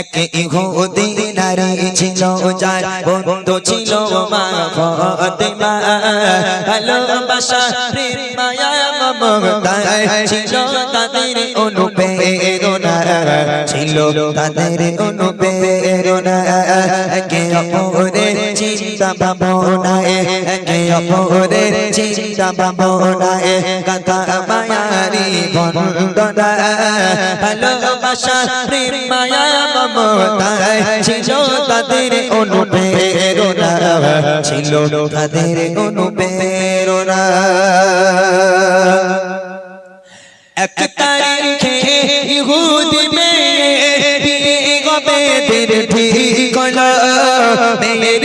এক ইহুদি নারী ছিল, যার বন্ধু ছিল মা ফাতেমা ভালোবাসা, প্রেম, মায়া, মমতায় ছিল তাদের অনুপ্রেরণা। ছিল তাদের অনুপ্রেরণা। একে অপরের চিন্তা ভাবনায় একে অপরের চিন্তা ভাবনায় কাকা মায়ারি বন্দনা ভালোবাসা প্রেম মায়া মমতায়, ছিল তাদের অনুপ্রেরণা, ছিল তাদের অনুপ্রেরণা। এক তারিখে ইহুদি মেয়ে গবে দের ঠিক মেয়ের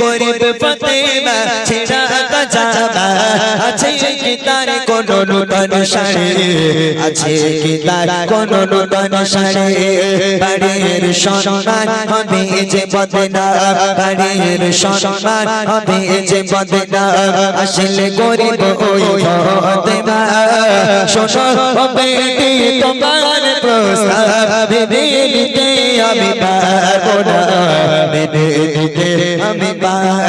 গরিব ফতেমা ছেড়া কাজাবা আছে কি তার কোন নূতন শাড়ি আছে কি তার কোন নূতন শাড়ি বাড়ির সম্মান হবে যে বদনা, বাড়ির সম্মান হবে যে বদনা। আসলে গরিব ওই ফতেমা। শোনো, হবে তোমার প্রস্তাব? ভেবে নিতে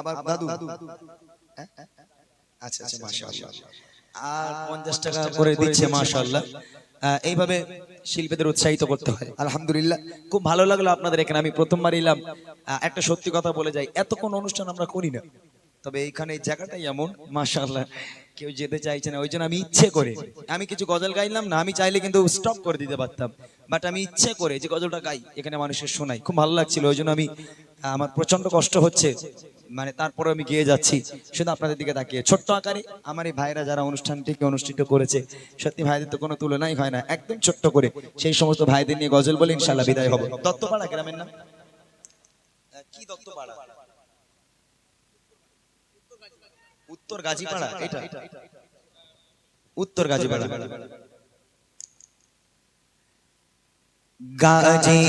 আবার দাদু। হ্যাঁ? আচ্ছা আচ্ছা মাশাআল্লাহ। আর পঞ্চাশ টাকা করে দিচ্ছে মাশাল্লাহ এইভাবে শিল্পীদের উৎসাহিত করতে হয়। আলহামদুলিল্লাহ। খুব ভালো লাগল আপনাদের এখানে আমি প্রথমবার এলাম। একটা সত্যি কথা বলে যাই এত কোন অনুষ্ঠান আমরা করি না। তবে এইখানে জায়গাটাই এমন মাশাল্লাহ কেউ যেতে চাইছে না ওই জন্য আমি ইচ্ছে করে আমি কিছু গজল গাইলাম না আমি চাইলে কিন্তু স্টপ করে দিতে পারতাম। বাট আমি ইচ্ছে করে যে গজলটা গাই এখানে মানুষের শোনাই। খুব ভালো লাগছিল ওই জন্য আমি আমার প্রচণ্ড কষ্ট হচ্ছে। মানে তারপরে আমি গিয়ে যাচ্ছি। শুধু আপনাদের দিকে তাকিয়ে। ছোট্ট আকারে আমার এই ভাইরা যারা অনুষ্ঠানটিকে অনুষ্ঠিত করেছে, সত্যি ভাইদের তো কোনো তুলনাই হয় না, একদম ছোট্ট করে। সেই সমস্ত ভাইদের নিয়ে গজল বলে ইনশাল্লাহ বিদায় হব। দত্তপাড়া গ্রামের নাম? কি দত্তপাড়া? উত্তর গাজীপাড়া, এটা? উত্তর গাজীপাড়া। গাজী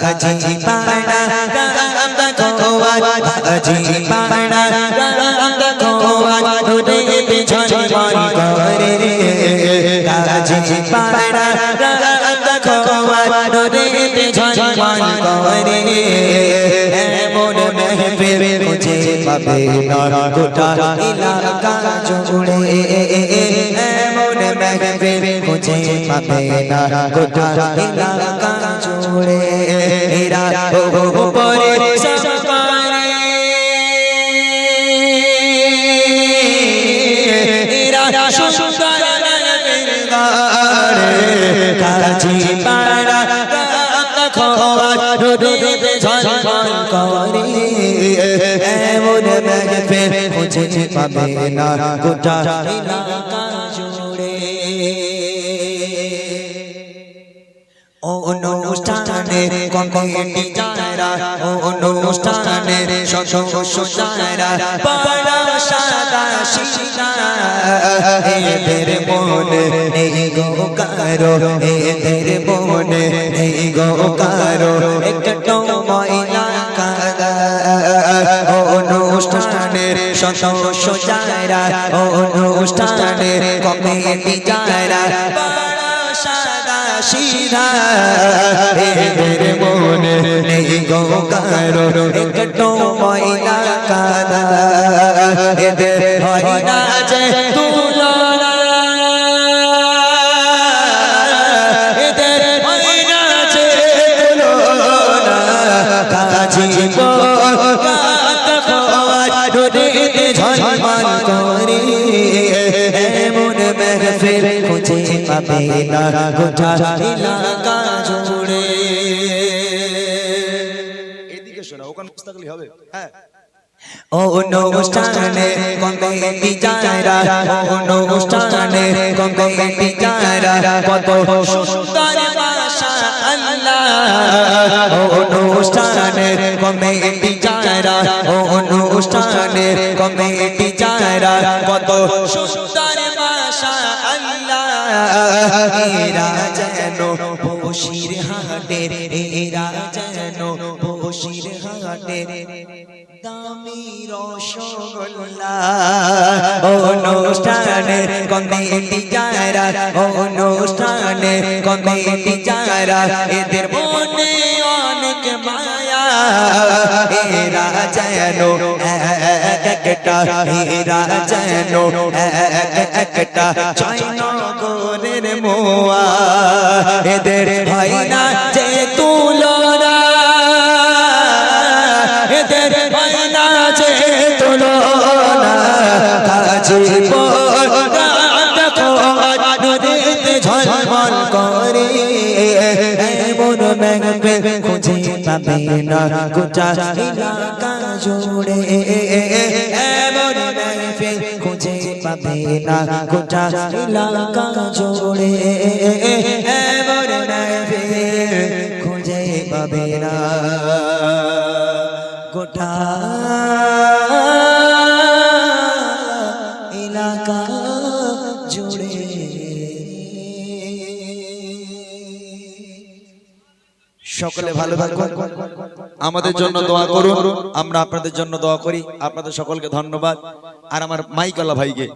গাজী পাড়া গাম গোয়া গাজী পাড়া গাম গোয়া রে বিঝন মন করে রে গাজী পাড়া গাম গোয়া রে বিঝন মন করে এমন মেহফিল খুঁজে পাবে না গোটা এলাকা জুড়ে এমন মেহফিল খুঁজে পাবে না গোটা এলাকা জুড়ে এরা ও পরে সকারে এরা সুন্দর মেহফিল গারে কাজী পাড়া খোয়া রোদে ঝলমল করে। এমন মেঘফের খুঁজে পাবে না গোটা কমিটি যারা অনুষ্ঠানে সদস্য যারা পাড়া সাদা শিশা এদের মনে নেই গো কারও এদের মনে নেই গো কারও একটু ময়লা কাদা অনুষ্ঠানের সদস্য যারা অনুষ্ঠানে কমিটি যারা সাদা সিধা এদের মনে নেই গো কারও একটু ময়না কাদা। এদের হয় না যে মেহফিল খুঁজে পাবে না। গোটা এলাকা জুড়ে। এদিকে শোনা ওখানে গেলে হবে। হ্যাঁ। ও অনুষ্ঠানে কমিটি যারা ও অনুষ্ঠানে কত সুন্দর ভাষা আল্লাহ ও অনুষ্ঠানে কমিটি যারা ও অনুষ্ঠানে কমিটি যারা কত সুন্দর ভাষা আল্লাহ, এরা যেন বসির হাটের এরা যেন বসির হাটের দামি রসগোল্লা কমিটি যারা, অনুষ্ঠানে কমিটি যারা, এদের মনে অনেক মায়া। এরা যেন একটা এরা যেন, একটা জয়নগরের মোয়া। এদের হয় না যে তুলনা, এদের হয় না যে তুলনা। কাজী খুঁজে পাবে না। গোটা এলাকা জুড়ে খুঁজে পাবে না গোটা এলাকা জোড়ে। এমন ব্যাংকে খুঁজে পাবে না। গোটা সকলে ভালো থাকুন। আমাদের জন্য দোয়া করুন। আমরা আপনাদের জন্য দোয়া করি। আপনাদের সকলকে ধন্যবাদ। আর আমার মাইকালা ভাইকে